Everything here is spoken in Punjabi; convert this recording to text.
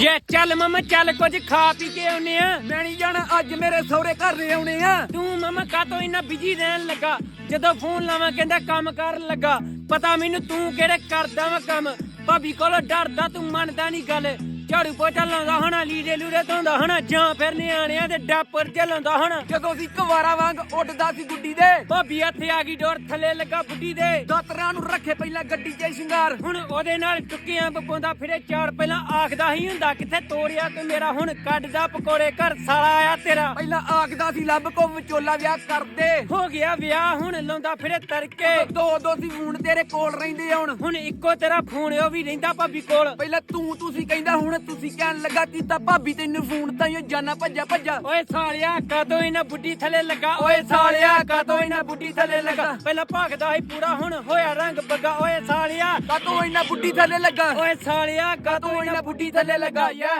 ਯੇ ਚੱਲ ਮਮਾ ਚੱਲ ਕੁਝ ਖਾ ਪੀ ਕੇ ਆਉਨੇ ਆ। ਮੈਂ ਨਹੀਂ ਜਾਣਾ, ਅੱਜ ਮੇਰੇ ਸਹੁਰੇ ਘਰ ਦੇ ਆਉਣੇ ਆ। ਤੂੰ ਮਮਾ ਕਾਤੋਂ ਇੰਨਾ ਬਿਜ਼ੀ ਰਹਿਣ ਲੱਗਾ? ਜਦੋਂ ਫੋਨ ਲਾਵਾਂ ਕਹਿੰਦਾ ਕੰਮ ਕਰਨ ਲੱਗਾ। ਪਤਾ ਮੈਨੂੰ ਤੂੰ ਕਿਹੜੇ ਕਰਦਾ ਵਾ ਕੰਮ? ਭਾਬੀ ਕੋਲੋਂ ਡਰਦਾ, ਤੂੰ ਮੰਨਦਾ ਨਹੀਂ ਗੱਲ। ਝਾੜੂ ਪੋਚਾ ਲਾਉਂਦਾ ਹਣਾ ਲੀੜੇ ਲੂੜੇ ਧੋਂਦਾ ਹਣਾ ਜਾਂ ਫਿਰ ਨਿਆਣਿਆਂ ਦੇ ਡਾਪਰ ਚ ਲਾਉਂਦਾ ਹਣਾ। ਜਦੋਂ ਸੀ ਕੁਵਾਰਾ ਵਾਂਗ ਉੱਡਦਾ ਸੀ ਗੁੱਡੀ ਦੇ ਭਾਬੀ ਇੱਥੇ ਆ ਗਈ ਡੋਰ ਥੱਲੇ ਲੱਗਾ ਬੁੱਢੀ ਦੇ। ਦਾਤਰਾਂ ਨੂੰ ਰੱਖੇ ਪਹਿਲਾਂ ਗੱਡੀ 'ਚ ਸ਼ਿੰਗਾਰ। ਹੁਣ ਉਹਦੇ ਨਾਲ ਟੁੱਕੀਆਂ ਪਪਾਉਂਦਾ ਫਿਰੇ ਚਾਰ ਪਹਿਲਾਂ ਆਖਦਾ ਹੀ ਹੁੰਦਾ ਕਿੱਥੇ ਤੋੜਿਆ ਤੇ ਮੇਰਾ? ਹੁਣ ਕੱਢਦਾ ਪਕੌੜੇ ਘਰ ਸਾਲਾ ਆਇਆ ਤੇਰਾ। ਪਹਿਲਾਂ ਆਖਦਾ ਸੀ ਲੱਭ ਕੋ ਵਿਚੋਲਾ ਵਿਆਹ ਕਰਦੇ ਹੋ ਗਿਆ ਵਿਆਹ ਹੁਣ ਲਾਉਂਦਾ ਫਿਰੇ ਤਰਕੇ ਦੋ ਦੋ ਸੀ ਫੋਨ ਤੇਰੇ ਕੋਲ ਰਹਿੰਦੇ ਹੁਣ ਹੁਣ ਇੱਕੋ ਤੇਰਾ ਫੋਨ ਉਹ ਵੀ ਰਹਿੰਦਾ ਭਾਬੀ ਕੋਲ। ਪਹਿਲਾਂ ਤੂੰ ਤੁਸੀਂ ਕਹਿੰਦਾ ਹੁਣ ਤੁਸੀਂ ਕਹਿਣ ਲੱਗਾ ਕੀਤਾ ਭਾਬੀ ਤੈਨੂੰ ਫੋਨ ਤਾਂ ਹੀ ਜਾਨਾ ਭੱਜਾ ਭੱਜਾ। ਓਏ ਸਾਲਿਆ ਕਦੋਂ ਇਹਨਾਂ ਬੁੱਢੀ ਥੱਲੇ ਲੱਗਾ? ਓਏ ਸਾਲਿਆ ਕਦੋਂ ਇਹਨਾਂ ਬੁੱਢੀ ਥੱਲੇ ਲੱਗਾ? ਪਹਿਲਾਂ ਭਗਦਾ ਸੀ ਪੂਰਾ ਹੁਣ ਹੋਇਆ ਰੰਗ ਬੱਗਾ। ਓਏ ਸਾਲਿਆ ਕਾਤੋਂ ਇੰਨਾ ਬੁੱਢੀ ਥੱਲੇ ਲੱਗਾ? ਓਏ ਸਾਲਿਆ ਕਦੋਂ ਇਹਨਾਂ ਬੁੱਢੀ ਥੱਲੇ ਲੱਗਾ? ਯਾ